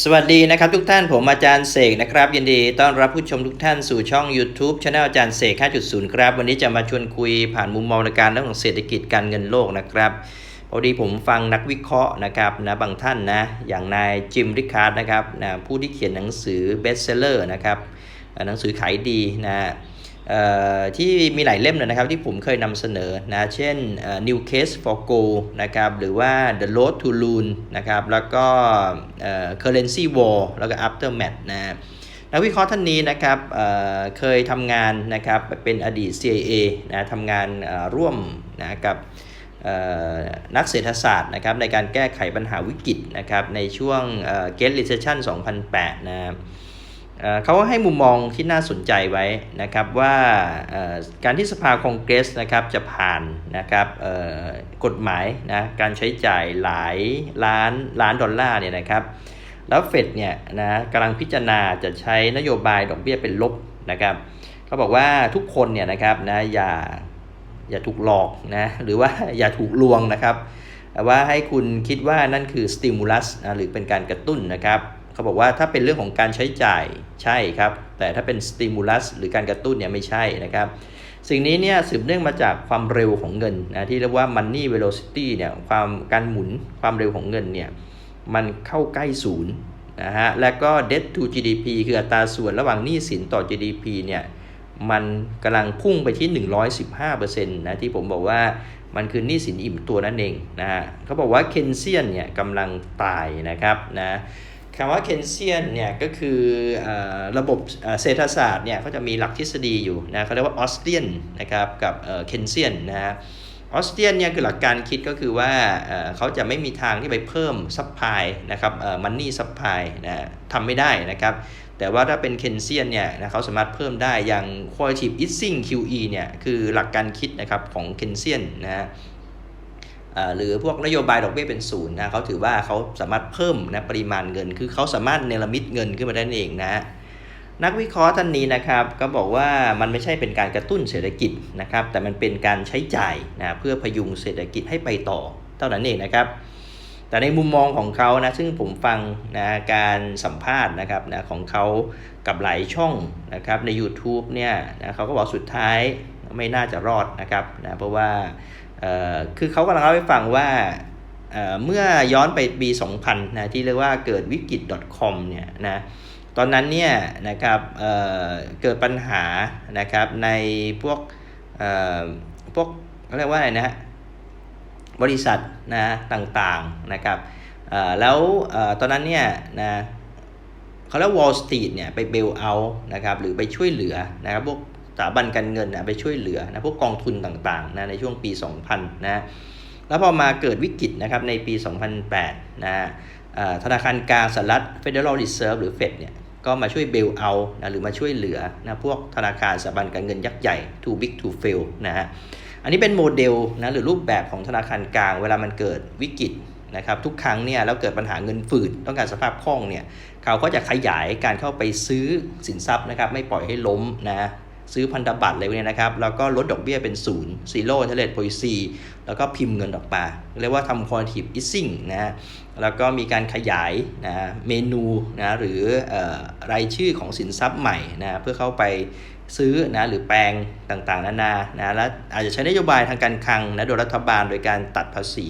สวัสดีนะครับทุกท่านผมอาจารย์เสกนะครับ ยินดีต้อนรับผู้ชมทุกท่านสู่ช่อง YouTube Channel อาจารย์เสก 5.0 ครับ วันนี้จะมาชวนคุยผ่านมุมมองในการเรื่องของเศรษฐกิจการเงินโลกนะครับพอดีผมฟังนักวิเคราะห์นะครับนะบางท่านนะอย่างนายจิมริคาร์ดนะครับนะผู้ที่เขียนหนังสือเบสเซลเลอร์นะครับหนังสือขายดีนะ ที่มีหลายเล่มเลยนะครับที่ผมเคยนำเสนอนะเช่น New Case for Gold นะครับหรือว่า The Road to Loon นะครับแล้วก็ Currency War แล้วก็ Aftermath นะนักวิเคราะห์ท่านนี้นะครับเเคยทำงานนะครับเป็นอดีต CIA นะทำงานร่วมนะกับนักเศรษฐศาสตร์นะครับในการแก้ไขปัญหาวิกฤตนะครับในช่วง Great Recession 2008 นะครับ เขาให้มุมมองที่น่าสนใจไว้นะครับว่าการที่สภาคองเกรสนะครับจะผ่านนะครับกฎหมายนะการใช้จ่ายหลายล้านล้านดอลลาร์เนี่ยนะครับแล้วเฟดเนี่ยนะกำลังพิจารณาจะใช้นโยบายดอกเบี้ยเป็นลบนะครับเขาบอกว่าทุกคนเนี่ยนะครับนะอย่าอย่าถูกหลอกนะหรือว่าอย่าถูกลวงนะครับว่าให้คุณคิดว่านั่นคือสติมูลัสนะหรือเป็นการกระตุ้นนะครับ เขาบอกว่าถ้าเป็นเรื่องของการใช้จ่ายใช่ครับ แต่ถ้าเป็นสติมูลัสหรือการกระตุ้นเนี่ยไม่ใช่นะครับ สิ่งนี้เนี่ยสืบเนื่องมาจากความเร็วของเงินนะที่เรียกว่า money velocity เนี่ยความการหมุนความเร็วของเงินเนี่ยมันเข้าใกล้ศูนย์นะฮะและก็ debt to GDP คืออัตราส่วนระหว่างหนี้สินต่อ GDP เนี่ยมันกำลังพุ่งไปที่ 115%นะที่ผมบอกว่ามันคือหนี้สินอิ่มตัวนั่นเองนะฮะเขาบอกว่าเคนเซียนเนี่ยกำลังตายนะครับนะ คำว่าเคนเซียนเนี่ยก็คืออระบบเศรษฐศาสตร์เนี่ยเขาจะมีหลักทฤษฎีอยู่นะเขาเรียกว่าออสเตียนนะครับกับเคนเซียนนะฮะออสเตรียนเนี่ยคือหลักการคิดก็คือว่าเขาจะไม่มีทางที่ไปเพิ่มซัพพลายนะครับเออมันนี่ซัพพลายนะทำไม่ได้นะครับแต่ว่าถ้าเป็นเคนเซียนเนี่ยนะเขาสามารถเพิ่มได้อย่าง qualitative easing QE เนี่ยคือหลักการคิดนะครับของเคนเซียนนะฮะ หรือพวกนโยบายดอกเบี้ยเป็นศูนย์นะเขาถือว่าเขาสามารถเพิ่มนะปริมาณเงิน คือเขาสามารถเนรมิตเงินขึ้นมาได้เองนะนักวิเคราะห์ท่านนี้นะครับก็บอกว่ามันไม่ใช่เป็นการกระตุ้นเศรษฐกิจนะครับแต่มันเป็นการใช้จ่ายนะเพื่อพยุงเศรษฐกิจให้ไปต่อ เท่านั้นเองนะครับ แต่ในมุมมองของเขานะซึ่งผมฟังนะการสัมภาษณ์นะครับนะของเขากับหลายช่องนะครับใน u t u b e เนี่ยนะเขาก็บอกสุดท้ายไม่น่าจะรอดนะครับนะเพราะว่า คือเขากำลังเล่าให้ฟังว่าเมื่อย้อนไปปี 2000 นะที่เรียกว่าเกิดวิกฤต .com เนี่ยนะตอนนั้นเนี่ยนะครับเเกิดปัญหานะครับในพวกพวกเขาเรียกว่าอะไรนะบริษัทนะต่างๆนะครับแล้วอตอนนั้นเนี่ยนะเขาเรียก Wall Street เนี่ยไปเบลเอานะครับหรือไปช่วยเหลือนะครับพวก สถาบันการเงินนะไปช่วยเหลือนะพวกกองทุนต่างๆนะในช่วงปี 2000 นะแล้วพอมาเกิดวิกฤตนะครับในปี 2008 นะธนาคารกลางสหรัฐ Federal Reserve หรือ Fed เนี่ยก็มาช่วยเบลเอานะหรือมาช่วยเหลือนะพวกธนาคารสถาบันการเงินยักษ์ใหญ่ too big to fail นะฮะอันนี้เป็นโมเดลนะหรือรูปแบบของธนาคารกลางเวลามันเกิดวิกฤตนะครับทุกครั้งเนี่ยแล้วเกิดปัญหาเงินฝืดต้องการสภาพคล่องเนี่ยเขาก็จะขยายการเข้าไปซื้อสินทรัพย์นะครับไม่ปล่อยให้ล้มนะ ซื้อพันธบัตรอะไรพวกนี้นะครับ แล้วก็ลดดอกเบี้ยเป็นศูนย์ซีโร่เทเลตโพลิซีแล้วก็พิมพ์เงินออกมาเรียกว่าทำ quantitative easing นะแล้วก็มีการขยายนะเมนูนะหรือออรายชื่อของสินทรัพย์ใหม่นะเพื่อเข้าไปซื้อนะหรือแปลงต่างๆ นานานะแล้วอาจจะใช้นโยบายทางการคลังนะโดยรัฐบาลโดยการตัดภาษี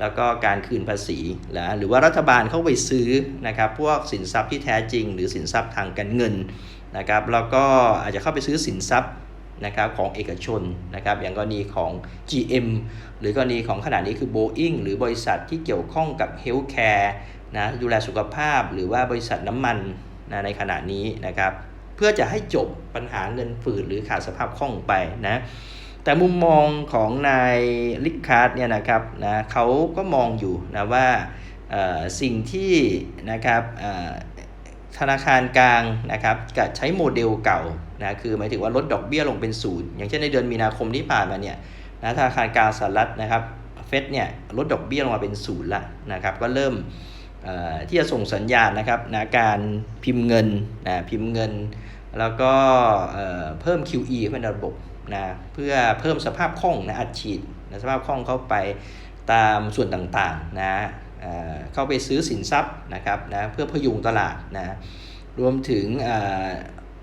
แล้วก็การคืนภาษีนะหรือว่ารัฐบาลเข้าไปซื้อนะครับพวกสินทรัพย์ที่แท้จริง หรือสินทรัพย์ทางการเงิน นะครับแล้วก็อาจจะเข้าไปซื้อสินทรัพย์นะครับของเอกชนนะครับอย่างกรณีของ GM หรือกรณีของขนาดนี้คือ Boeing หรือบริษัทที่เกี่ยวข้องกับ Healthcare นะดูแลสุขภาพหรือว่าบริษัทน้ำมันนะในขณะนี้นะครับเพื่อจะให้จบปัญหาเงินฝืดหรือขาดสภาพคล่องไปนะแต่มุมมองของนายลิคาร์ดเนี่ยนะครับนะเขาก็มองอยู่นะว่าสิ่งที่นะครับ ธนาคารกลางนะครับจะใช้โมเดลเก่านะคือหมายถึงว่าลดดอกเบี้ยลงเป็นศูนย์อย่างเช่นในเดือนมีนาคมที่ผ่านมาเนี่ยนะธนาคารกลางสหรัฐนะครับเฟดเนี่ยลดดอกเบี้ยลงมาเป็นศูนย์ละนะครับก็เริ่มที่จะส่งสัญญาณนะครับนะการพิมพ์เงินนะพิมพ์เงิน แล้วก็เอ่อเพิ่ม QE เข้าไปในระบบนะเพื่อเพิ่มสภาพคล่องนะอัดฉีดนะสภาพคล่องเข้าไปตามส่วนต่างๆนะ เข้าไปซื้อสินทรัพย์นะครับนะเพื่อพยุงตลาดนะรวมถึง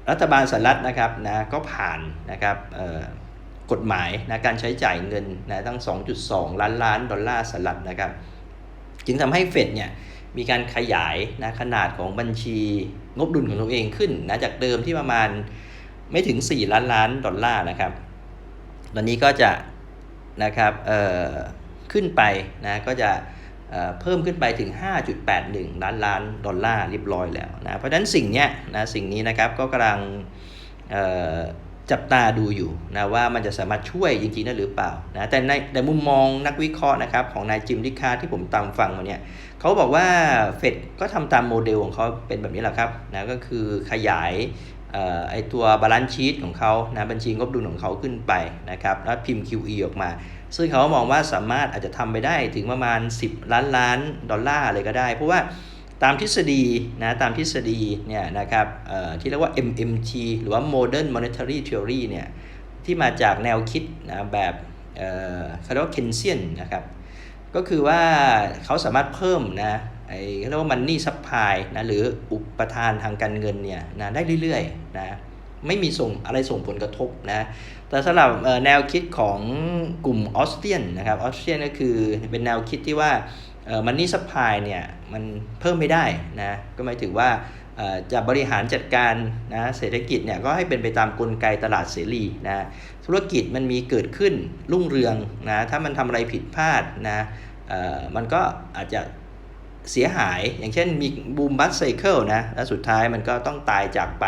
รัฐบาลสหรัฐนะครับนะก็ผ่านนะครับกฎหมายนะการใช้จ่ายเงินนะตั้ง 2.2 ล้านล้านดอลลาร์สหรัฐนะครับจึงทำให้เฟดเนี่ยมีการขยายนะขนาดของบัญชีงบดุลของตัวเองขึ้นนะจากเดิมที่ประมาณไม่ถึง 4 ล้านล้านดอลลาร์นะครับ ตอนนี้ก็จะนะครับเอ่อขึ้นไปนะก็จะ เพิ่มขึ้นไปถึง 5.81 ล้านล้านดอลลาร์เรียบร้อยแล้วนะเพราะฉะนั้นสิ่งเนี้ยนะสิ่งนี้นะครับก็กำลังจับตาดูอยู่นะว่ามันจะสามารถช่วยจริงๆได้หรือเปล่านะแต่ในแต่มุมมองนักวิเคราะห์นะครับของนายจิมริคาที่ผมตามฟังมาเนี่ยเขาบอกว่าเฟดก็ทำตามโมเดลของเขาเป็นแบบนี้แหละครับนะก็คือขยายเอ่อไอตัวบาลานซ์ชีตของเขานะบัญชีงบดุลของเขาขึ้นไปนะครับแล้วพิมพ์ QE ออกมา ซึ่งเขามองว่าสามารถอาจจะทำไปได้ถึงประมาณ 10 ล้านล้านดอลลาร์เลยก็ได้ เพราะว่าตามทฤษฎีนะตามทฤษฎีเนี่ยนะครับที่เรียกว่า MMT หรือว่า Modern Monetary Theory เนี่ยที่มาจากแนวคิดนะแบบเขาเรียกว่า Keynesian นะครับก็คือว่าเขาสามารถเพิ่มนะไอ้เขาเรียกว่ามันนี่ซัพพลายนะหรืออุปทานทางการเงินเนี่ยนะได้เรื่อยๆนะ ไม่มีส่งอะไรส่งผลกระทบนะแต่สำหรับแนวคิดของกลุ่มออสเตรียนนะครับออสเตรียนก็คือเป็นแนวคิดที่ว่ามันนี่ซัพพลายเนี่ยมันเพิ่มไม่ได้นะก็หมายถึงว่าจะบริหารจัดการนะเศรษฐกิจเนี่ยก็ให้เป็นไปตามกลไกตลาดเสรีนะธุรกิจมันมีเกิดขึ้นรุ่งเรืองนะถ้ามันทำอะไรผิดพลาดนะมันก็อาจจะ เสียหาย อย่างเช่นมีบูมบัสไซเคิลนะแล้วสุดท้ายมันก็ต้องตายจากไป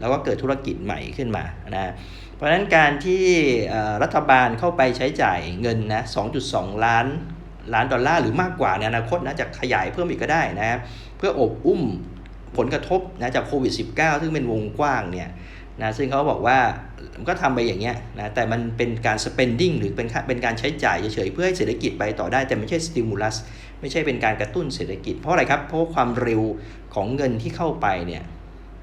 แล้วก็เกิดธุรกิจใหม่ขึ้นมานะเพราะฉะนั้นการที่รัฐบาลเข้าไปใช้จ่ายเงินนะ2.2 ล้านล้านดอลลาร์หรือมากกว่าในอนาคตนะจะขยายเพิ่มอีกก็ได้นะเพื่ออบอุ้มผลกระทบนะจากโควิด -19 ซึ่งเป็นวงกว้างเนี่ยนะซึ่งเขาบอกว่ามันก็ทำไปอย่างเงี้ยนะแต่มันเป็นการ spending หรือเป็นเป็นการใช้จ่ายเฉยๆเพื่อให้เศรษฐกิจไปต่อได้ แต่ไม่ใช่ stimulus ไม่ใช่เป็นการกระตุ้นเศรษฐกิจ เพราะอะไรครับ เพราะความเร็วของเงินที่เข้าไปเนี่ย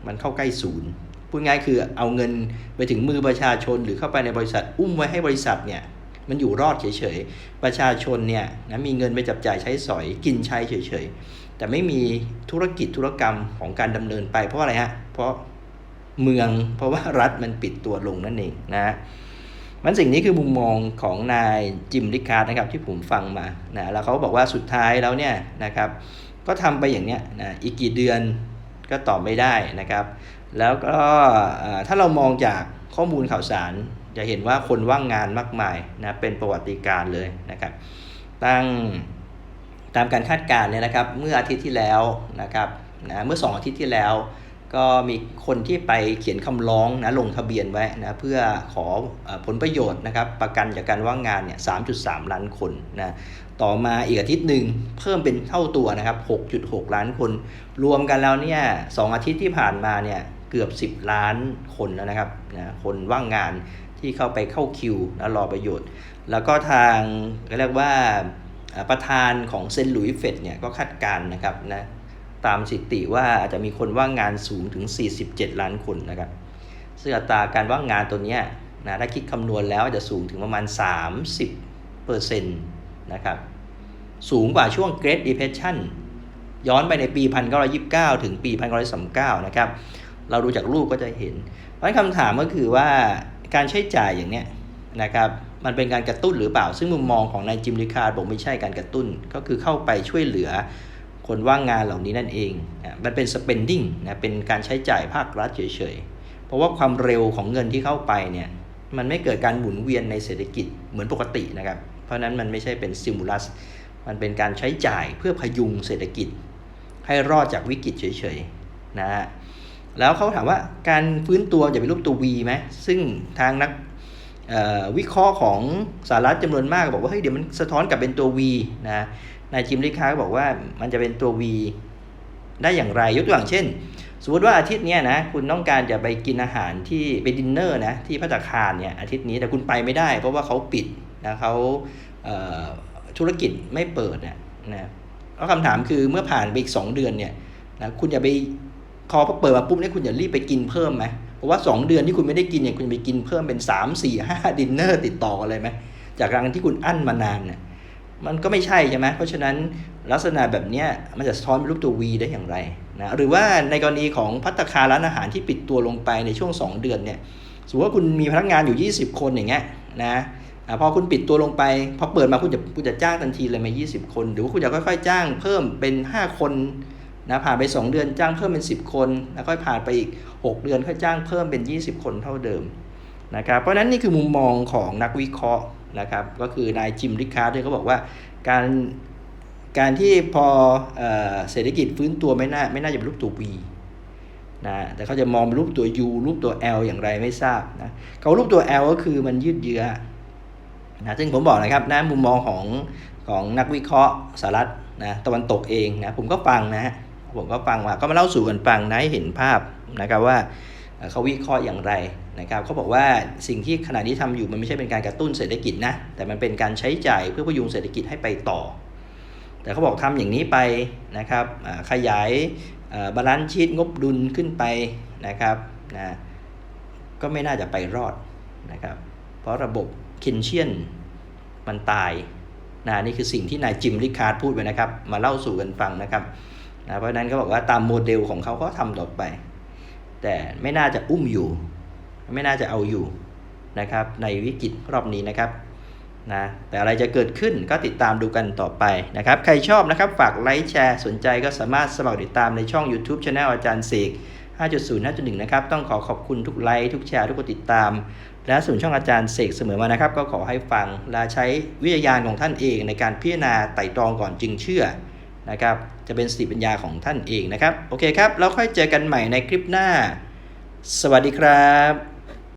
มันเข้าใกล้ศูนย์พูดง่ายคือเอาเงินไปถึงมือประชาชนหรือเข้าไปในบริษัท อุ้มไว้ให้บริษัทเนี่ยมันอยู่รอดเฉยๆ ประชาชนเนี่ยนะมีเงินไปจับจ่ายใช้สอยกินใช้เฉยๆ แต่ไม่มีธุรกิจธุรกรรมของการดำเนินไปเพราะอะไรฮะ เพราะเมืองเพราะว่ารัฐมันปิดตัวลงนั่นเองนะ มันสิ่งนี้คือมุมมองของนายจิมริคาร์ดนะครับที่ผมฟังมานะแล้วเขาบอกว่าสุดท้ายแล้วเนี่ยนะครับก็ทำไปอย่างเนี้ยนะอีกกี่เดือนก็ตอบไม่ได้นะครับ แล้วก็ถ้าเรามองจากข้อมูลข่าวสาร จะเห็นว่าคนว่างงานมากมายนะเป็นประวัติการเลยนะครับ ตั้งตามการคาดการณ์เนี่ยนะครับเมื่ออาทิตย์ที่แล้วนะครับนะเมื่อ 2 อาทิตย์ที่แล้ว ก็มีคนที่ไปเขียนคำร้องนะลงทะเบียนไว้นะเพื่อขอผลประโยชน์นะครับประกันจากการว่างงานเนี่ย3.3 ล้านคนนะต่อมาอีกอาทิตย์หนึ่งเพิ่มเป็นเท่าตัวนะครับ 6.6 ล้านคน รวมกันแล้วเนี่ยสอาทิตย์ที่ผ่านมาเนี่ยเกือบ 10 ล้านคนแล้วนะครับนะคนว่างงานที่เข้าไปเข้าคิวนะรอประโยชน์ แล้วก็ทางเรียกว่าประธานของเซนต์หลุยส์เฟดเนี่ยก็คาดการณ์นะครับนะ ตามสถิติว่าอาจจะมีคนว่างงานสูงถึง 47 ล้านคนนะครับซึ่งอัตราการว่างงานตัวนี้นะถ้าคิดคำนวณแล้วจะสูงถึงประมาณ 30เปอร์เซ็นต์นะครับ สูงกว่าช่วง Great Depression ย้อนไปในปี 1929 ถึงปี 1939 นะครับ เราดูจากรูปก็จะเห็น เพราะคำถามก็คือว่าการใช้จ่ายอย่างเนี้ยนะครับมันเป็นการกระตุ้นหรือเปล่า ซึ่งมุมมองของนายจิมริคาร์บอกไม่ใช่การกระตุ้น ก็คือเข้าไปช่วยเหลือ คนว่างงานเหล่านี้นั่นเองมันเป็น spending นะเป็นการใช้จ่ายภาครัฐเฉยๆ เพราะว่าความเร็วของเงินที่เข้าไปเนี่ยมันไม่เกิดการหมุนเวียนในเศรษฐกิจเหมือนปกตินะครับ เพราะนั้นมันไม่ใช่เป็น stimulus มันเป็นการใช้จ่ายเพื่อพยุงเศรษฐกิจ ให้รอดจากวิกฤตเฉยๆนะฮะแล้วเขาถามว่าการฟื้นตัวจะเป็นรูปตัว V ไหมซึ่งทางนักวิเคราะห์ของสหรัฐจำนวนมากบอกว่าเฮ้ยเดี๋ยวมันสะท้อนกลับเป็นตัว V นะ นายจิมริคาก็บอกว่ามันจะเป็นตัว V ได้อย่างไรยกตัวอย่างเช่น สมมติว่าอาทิตย์นี้นะคุณต้องการจะไปกินอาหารที่ไปดินเนอร์นะที่พัตตาคารเนี่ยอาทิตย์นี้แต่คุณไปไม่ได้ เพราะว่าเขาปิดนะเขาธุรกิจไม่เปิดนะนะแล้วคำถามคือเมื่อผ่านไปอีก 2 เดือนเนี่ยนะคุณจะไปพอเปิดมาปุ๊บเนี่ยคุณจะรีบไปกินเพิ่มไหมเพราะว่า 2 เดือนที่คุณไม่ได้กินเนี่ยคุณจะไปกินเพิ่มเป็น 3 4 5ดินเนอร์ติดต่อกันเลยไหมจากการที่คุณอั้นมานานเนี่ย มันก็ไม่ใช่ใช่ไหมเพราะฉะนั้นลักษณะแบบนี้มันจะสะท้อนเป็นรูปตัว V ได้อย่างไรนะหรือว่าในกรณีของพัตคาร้านอาหารที่ปิดตัวลงไปในช่วง 2 เดือนเนี่ยสมมติว่าคุณมีพนักงานอยู่ 20 คนอย่างเงี้ยนะพอคุณปิดตัวลงไปพอเปิดมาคุณจะคุณจะจ้างทันทีเลยมา 20 คน หรือว่าคุณจะค่อยๆ จ้างเพิ่มเป็น 5 คนนะผ่านไป 2 เดือนจ้างเพิ่มเป็น 10 คน แล้วก็ผ่านไปอีก 6 เดือนค่อยจ้างเพิ่มเป็น 20 คนเท่าเดิม นะครับเพราะนั้นนี่คือมุมมองของนักวิเคราะห์นะครับก็คือนายจิมริคาร์ดเขาบอกว่าการการที่พอเอเศรษฐกิจฟื้นตัวไม่น่าไม่น่าจะเป็นรูปตัว V นะแต่เขาจะมองเป็นรูปตัว U รูปตัว L อย่างไรไม่ทราบนะเขารูปตัว L ก็คือมันยืดเยื้อนะซึ่งผมบอกนะครับนะมุมมองของของนักวิเคราะห์สหรัฐนะตะวันตกเองนะผมก็ฟังนะผมก็ฟังว่าก็มาเล่าสู่กันฟังนะให้เห็นภาพนะครับว่า เขาวิเคราะห์อย่างไรนะครับเขาบอกว่าสิ่งที่ขณะนี้ทำอยู่มันไม่ใช่เป็นการกระตุ้นเศรษฐกิจนะ แต่มันเป็นการใช้จ่ายเพื่อพยุงเศรษฐกิจให้ไปต่อ แต่เขาบอกทำอย่างนี้ไปนะครับขยายบาลานซ์ชีตงบดุลขึ้นไปนะครับนะก็ไม่น่าจะไปรอดนะครับเพราะระบบเคนเชียนมันตายนะนี่คือสิ่งที่นายจิมริคาร์ดพูดไว้นะครับ มาเล่าสู่กันฟังนะครับนะเพราะฉะนั้นก็บอกว่าตามโมเดลของเขาก็ทำต่อไป แต่ไม่น่าจะอุ้มอยู่ ไม่น่าจะเอาอยู่นะครับ ในวิกฤตรอบนี้นะครับนะแต่อะไรจะเกิดขึ้นก็ติดตามดูกันต่อไปนะครับ ใครชอบนะครับ ฝากไลค์แชร์สนใจก็สามารถสมัครติดตามในช่อง YouTube Channel อาจารย์เสก5.0 5.1 นะครับ ต้องขอขอบคุณทุกไลค์ทุกแชร์ทุกกดติดตาม และส่วนช่องอาจารย์เสกเสมอมานะครับ ก็ขอให้ฟังและใช้วิทยาญาณของท่านเองในการพิจารณาไต่ตรองก่อนจึงเชื่อนะครับ จะเป็นสติปัญญาของท่านเองนะครับ โอเคครับ แล้วค่อยเจอกันใหม่ในคลิปหน้า สวัสดีครับ